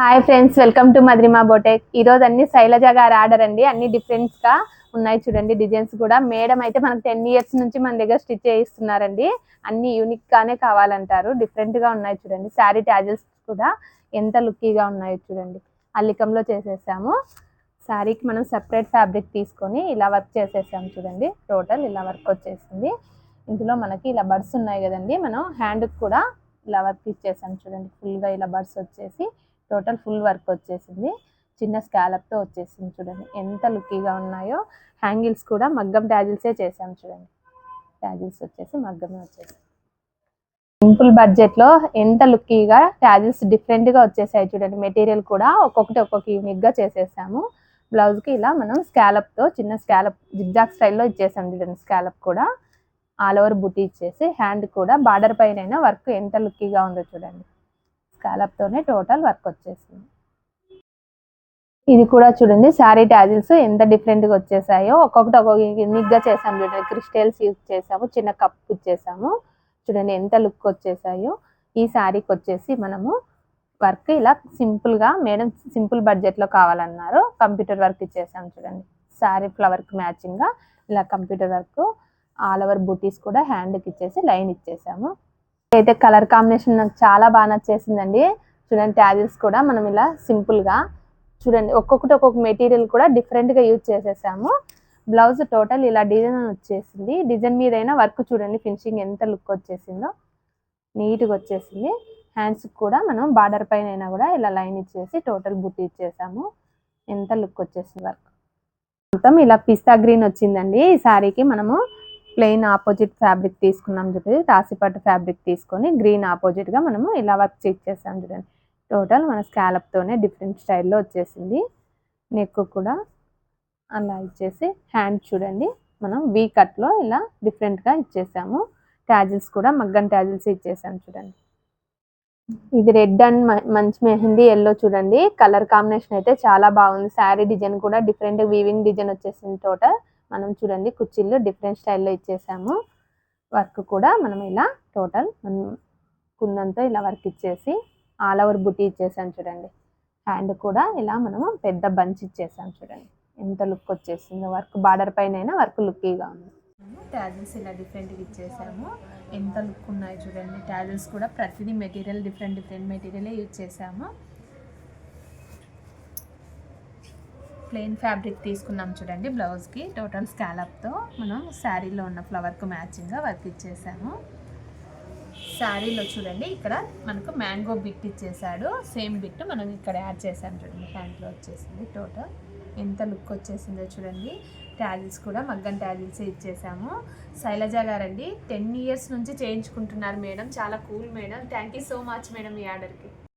Hi friends welcome to Madhurima boutique ఈరోజు అన్ని శైలజ గారి ఆర్డర్ అండి. అన్ని డిఫరెంట్స్గా ఉన్నాయి చూడండి. డిజైన్స్ కూడా. మేడం అయితే మనకు టెన్ ఇయర్స్ నుంచి మన దగ్గర స్టిచ్ చేయిస్తున్నారండి. అన్ని యూనిక్ గానే కావాలంటారు. డిఫరెంట్గా ఉన్నాయి చూడండి. శారీ ట్యాజల్స్ కూడా ఎంత లుక్కీగా ఉన్నాయో చూడండి. అల్లికంలో చేసేసాము. శారీకి మనం సెపరేట్ ఫ్యాబ్రిక్ తీసుకొని ఇలా వర్క్ చేసేసాము చూడండి. టోటల్ ఇలా వర్క్ వచ్చేసింది. ఇందులో మనకి ఇలా బడ్స్ ఉన్నాయి కదండి. మనం హ్యాండ్కి కూడా ఇలా వర్క్ ఇచ్చేసాము చూడండి. ఫుల్గా ఇలా బడ్స్ వచ్చేసి టోటల్ ఫుల్ వర్క్ వచ్చేసింది. చిన్న స్కాలప్తో వచ్చేసింది చూడండి. ఎంత లుక్కీగా ఉన్నాయో. హ్యాంగిల్స్ కూడా మగ్గం ట్యాజిల్సే చేసాం చూడండి. ట్యాజిల్స్ వచ్చేసి మగ్గమే వచ్చేసి సింపుల్ బడ్జెట్లో ఎంత లుక్కీగా ట్యాజిల్స్ డిఫరెంట్గా వచ్చేసాయి చూడండి. మెటీరియల్ కూడా ఒక్కొక్కటి ఒక్కొక్క యూనిక్గా చేసేసాము. బ్లౌజ్కి ఇలా మనం స్కాలప్తో చిన్న స్కాలప్ జిగ్జాగ్ స్టైల్లో ఇచ్చేసాం చూడండి స్కాలప్ కూడా. ఆల్ ఓవర్ బుట్టి ఇచ్చేసి హ్యాండ్ కూడా బార్డర్ పైన వర్క్ ఎంత లుక్కీగా ఉందో చూడండి. స్కాలప్తోనే టోటల్ వర్క్ వచ్చేసింది. ఇది కూడా చూడండి శారీ ట్యాజిల్స్ ఎంత డిఫరెంట్గా వచ్చేసాయో. ఒక్కొక్కటి ఒక్కొక్క యూనిక్గా చేసాము చూడండి. క్రిస్టల్స్ యూజ్ చేసాము చిన్న కప్ ఇచ్చేసాము. చూడండి ఎంత లుక్ వచ్చేసాయో. ఈ శారీకి వచ్చేసి మనము వర్క్ ఇలా సింపుల్గా మేడం సింపుల్ బడ్జెట్లో కావాలన్నారు కంప్యూటర్ వర్క్ ఇచ్చేసాము చూడండి. శారీ ఫ్లవర్కి మ్యాచింగ్గా ఇలా కంప్యూటర్ వర్క్ ఆల్ ఓవర్ బూటీస్ కూడా హ్యాండ్కి ఇచ్చేసి లైన్ ఇచ్చేసాము. అయితే కలర్ కాంబినేషన్ నాకు చాలా బాగా నచ్చేసిందండి. చూడండి ట్యాజిల్స్ కూడా మనం ఇలా సింపుల్గా చూడండి ఒక్కొక్కటి ఒక్కొక్క మెటీరియల్ కూడా డిఫరెంట్గా యూజ్ చేసేసాము. బ్లౌజ్ టోటల్ ఇలా డిజైన్ వచ్చేసింది. డిజైన్ మీద వర్క్ చూడండి ఫినిషింగ్ ఎంత లుక్ వచ్చేసిందో. నీట్గా వచ్చేసింది. హ్యాండ్స్ కూడా మనం బార్డర్ పైన అయినా కూడా ఇలా లైన్ ఇచ్చేసి టోటల్ బుట్టి ఇచ్చేసాము. ఎంత లుక్ వచ్చేసింది వర్క్. మొత్తం ఇలా పిస్తా గ్రీన్ వచ్చిందండి. ఈ శారీకి మనము ప్లెయిన్ ఆపోజిట్ ఫ్యాబ్రిక్ తీసుకున్నాం చూడండి రాసిపట్టు ఫ్యాబ్రిక్ తీసుకొని గ్రీన్ ఆపోజిట్గా మనము ఇలా వర్క్ చేసాం చూడండి. టోటల్ మన స్కాలప్తోనే డిఫరెంట్ స్టైల్లో వచ్చేసింది. నెక్ కూడా అలా ఇచ్చేసి హ్యాండ్ చూడండి మనం వీ కట్లో ఇలా డిఫరెంట్గా ఇచ్చేసాము. ట్యాజిల్స్ కూడా మగ్గన్ ట్యాజిల్స్ ఇచ్చేసాము చూడండి. ఇది రెడ్ అండ్ మంచి మెహందీ ఎల్లో చూడండి. కలర్ కాంబినేషన్ అయితే చాలా బాగుంది. శారీ డిజైన్ కూడా డిఫరెంట్ వీవింగ్ డిజైన్ వచ్చేసింది టోటల్ మనం చూడండి కుర్చీలు డిఫరెంట్ స్టైల్లో ఇచ్చేసాము. వర్క్ కూడా మనం ఇలా టోటల్ కుందంతో ఇలా వర్క్ ఇచ్చేసి ఆల్ ఓవర్ బుట్టి ఇచ్చేసాం చూడండి. హ్యాండ్ కూడా ఇలా మనము పెద్ద బంచ్ ఇచ్చేసాం చూడండి. ఎంత లుక్ వచ్చేసిందో వర్క్ బార్డర్ పైన వర్క్ లుక్కీగా ఉంది. ట్యాజల్స్ ఇలా డిఫరెంట్గా ఇచ్చేసాము. ఎంత లుక్ ఉన్నాయి చూడండి. ట్యాజల్స్ కూడా ప్రతిదీ మెటీరియల్ డిఫరెంట్ డిఫరెంట్ మెటీరియలే యూజ్ చేసాము. ప్లెయిన్ ఫ్యాబ్రిక్ తీసుకున్నాం చూడండి బ్లౌజ్కి. టోటల్ స్కాలప్తో మనం శారీలో ఉన్న ఫ్లవర్కు మ్యాచింగ్గా వర్క్ ఇచ్చేసాము. శారీలో చూడండి ఇక్కడ మనకు మ్యాంగో బిట్ ఇచ్చేసాడు. సేమ్ బిట్ మనం ఇక్కడ యాడ్ చేసాం చూడండి. ప్యాంట్లో వచ్చేసింది టోటల్ ఎంత లుక్ వచ్చేసిందో చూడండి. ట్యాజిల్స్ కూడా మగ్గన్ ట్యాజిల్స్ ఇచ్చేసాము. శైలజ గారండి టెన్ ఇయర్స్ నుంచి చేయించుకుంటున్నారు మేడం. చాలా cool madam. Thank you so much madam ఈ ఆర్డర్కి.